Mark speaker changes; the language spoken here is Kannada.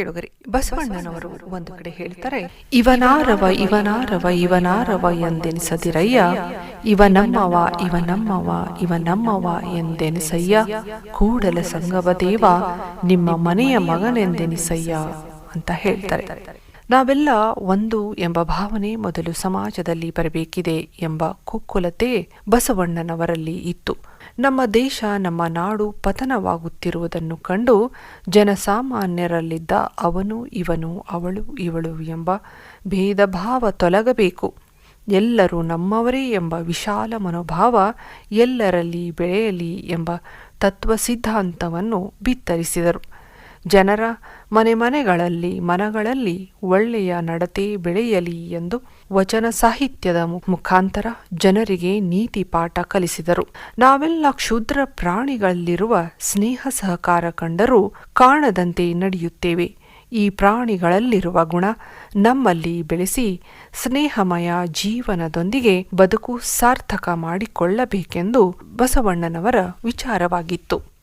Speaker 1: ಕೇಳುಗರಿ ಬಸವಣ್ಣನವರು ಒಂದು ಕಡೆ ಹೇಳ್ತಾರೆ ಇವನಾರವ ಇವನಾರವ ಇವನಾರವ ಎಂದೆನಿಸದಿರಯ್ಯ ಇವ ನಮ್ಮವ ಇವ ನಮ್ಮವ ಇವ ನಮ್ಮವ ಎಂದೆನಿಸಯ್ಯ ಕೂಡಲ ಸಂಗವ ದೇವ ನಿಮ್ಮ ಮನೆಯ ಮಗನೆಂದೆನಿಸಯ್ಯ ಅಂತ ಹೇಳ್ತಾರೆ. ನಾವೆಲ್ಲ ಒಂದು ಎಂಬ ಭಾವನೆ ಮೊದಲು ಸಮಾಜದಲ್ಲಿ ಬರಬೇಕಿದೆ ಎಂಬ ಕುಕ್ಕುಲತೆ ಬಸವಣ್ಣನವರಲ್ಲಿ ಇತ್ತು. ನಮ್ಮ ದೇಶ, ನಮ್ಮ ನಾಡು ಪತನವಾಗುತ್ತಿರುವುದನ್ನು ಕಂಡು ಜನಸಾಮಾನ್ಯರಲ್ಲಿದ್ದ ಅವನು, ಇವನು, ಅವಳು, ಇವಳು ಎಂಬ ಭೇದ ಭಾವ ತೊಲಗಬೇಕು. ಎಲ್ಲರೂ ನಮ್ಮವರೇ ಎಂಬ ವಿಶಾಲ ಮನೋಭಾವ ಎಲ್ಲರಲ್ಲಿ ಬೆಳೆಯಲಿ ಎಂಬ ತತ್ವ ಸಿದ್ಧಾಂತವನ್ನು ಬಿತ್ತರಿಸಿದರು. ಜನರ ಮನೆ ಮನೆಗಳಲ್ಲಿ, ಮನಗಳಲ್ಲಿ ಒಳ್ಳೆಯ ನಡತೆ ಬೆಳೆಯಲಿ ಎಂದು ವಚನ ಸಾಹಿತ್ಯದ ಮುಖಾಂತರ ಜನರಿಗೆ ನೀತಿ ಪಾಠ ಕಲಿಸಿದರು. ನಾವೆಲ್ಲ ಕ್ಷುದ್ರ ಪ್ರಾಣಿಗಳಲ್ಲಿರುವ ಸ್ನೇಹ ಸಹಕಾರ ಕಂಡರೂ ಕಾಣದಂತೆ ನಡೆಯುತ್ತೇವೆ. ಈ ಪ್ರಾಣಿಗಳಲ್ಲಿರುವ ಗುಣ ನಮ್ಮಲ್ಲಿ ಬೆಳೆಸಿ ಸ್ನೇಹಮಯ ಜೀವನದೊಂದಿಗೆ ಬದುಕು ಸಾರ್ಥಕ ಮಾಡಿಕೊಳ್ಳಬೇಕೆಂದು ಬಸವಣ್ಣನವರ ವಿಚಾರವಾಗಿತ್ತು.